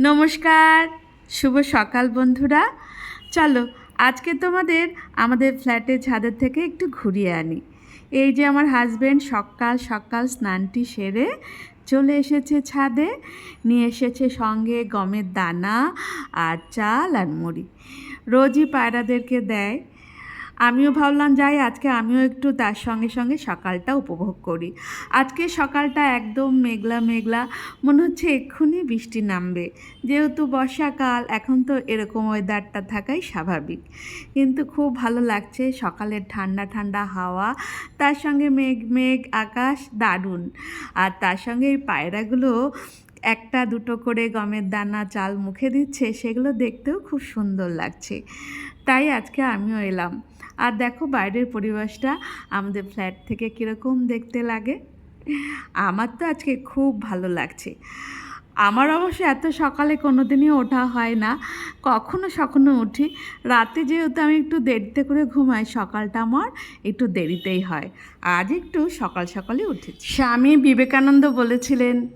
নমস্কার, শুভ সকাল বন্ধুরা। চলো, আজকে তোমাদের আমাদের ফ্ল্যাটের ছাদের থেকে একটু ঘুরিয়ে আনি। এই যে আমার হাজব্যান্ড সকাল সকাল স্নানটি সেরে চলে এসেছে ছাদে, নিয়ে এসেছে সঙ্গে গমের দানা আর চাল আর মুড়ি। রোজই পায়রাদেরকে দেয়। আমিও ভাবলাম, যাই, আজকে আমিও একটু তার সঙ্গে সঙ্গে সকালটা উপভোগ করি। আজকে সকালটা একদম মেঘলা মেঘলা, মনে হচ্ছে এক্ষুনি বৃষ্টি নামবে। যেহেতু বর্ষাকাল, এখন তো এরকম ওয়েদারটা থাকাই স্বাভাবিক। কিন্তু খুব ভালো লাগছে, সকালের ঠান্ডা ঠান্ডা হাওয়া, তার সঙ্গে মেঘ মেঘ, আকাশ দারুণ। আর তার সঙ্গে এই পায়রাগুলো একটা দুটো করে গমের দানা চাল মুখে দিচ্ছে, সেগুলো দেখতেও খুব সুন্দর লাগছে। তাই আজকে আমিও এলাম। আর দেখো বাইরের পরিবেশটা আমাদের ফ্ল্যাট থেকে কীরকম দেখতে লাগে। আমার তো আজকে খুব ভালো লাগছে। আমার অবশ্য এত সকালে কোনো দিনই ওঠা হয় না, কখনো সখনো উঠি। রাতে যেহেতু আমি একটু দেরিতে করে ঘুমাই, সকালটা আমার একটু দেরিতেই হয়। আজ একটু সকাল সকালে উঠেছি। স্বামী বিবেকানন্দ বলেছিলেন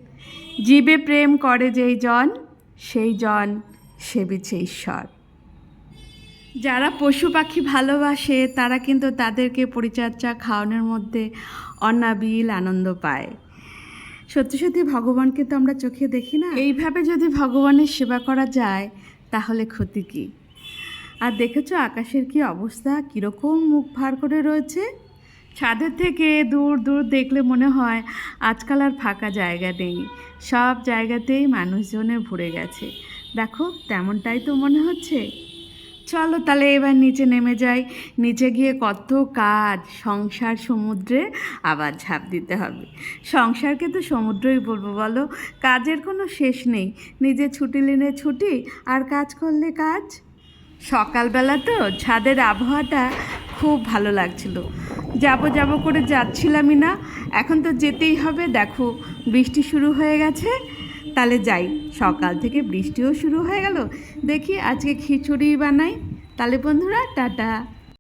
জীবে প্রেম করে যেই জন, সেই জন সেবিছে ঈশ্বর। যারা পশু পাখি ভালোবাসে, তারা কিন্তু তাদেরকে পরিচর্যা খাওয়ানোর মধ্যে অনাবিল আনন্দ পায়। সত্যি সত্যি ভগবানকে তো আমরা চোখে দেখি না। এইভাবে যদি ভগবানের সেবা করা যায়, তাহলে ক্ষতি কী? আর দেখেছ আকাশের কি অবস্থা? কীরকম মুখ ভার করে রয়েছে? ছাদের থেকে দূর দূর দেখলে মনে হয় আজকাল আর ফাঁকা জায়গা নেই। সব জায়গাতেই মানুষজনে ভরে গেছে। দেখো, তেমনটাই তো মনে হচ্ছে। চলো তাহলে এবার নিচে নেমে যাই। নিচে গিয়ে কত কাজ, সংসার, সমুদ্রে আবার ঝাঁপ দিতে হবে। সংসারকে তো সমুদ্রই বলব বলো। কাজের কোনো শেষ নেই। নিজে ছুটি নিলে ছুটি, আর কাজ করলে কাজ। সকালবেলা তো ছাদের আবহাওয়াটা খুব ভালো লাগছিল। যাব যাব করে যাচ্ছিলামই না। এখন তো যেতেই হবে। দেখো, বৃষ্টি শুরু হয়ে গেছে। তাহলে যাই, সকাল থেকে বৃষ্টিও শুরু হয়ে গেল। দেখি আজকে খিচুড়ি বানাই। তাহলে বন্ধুরা, টাটা।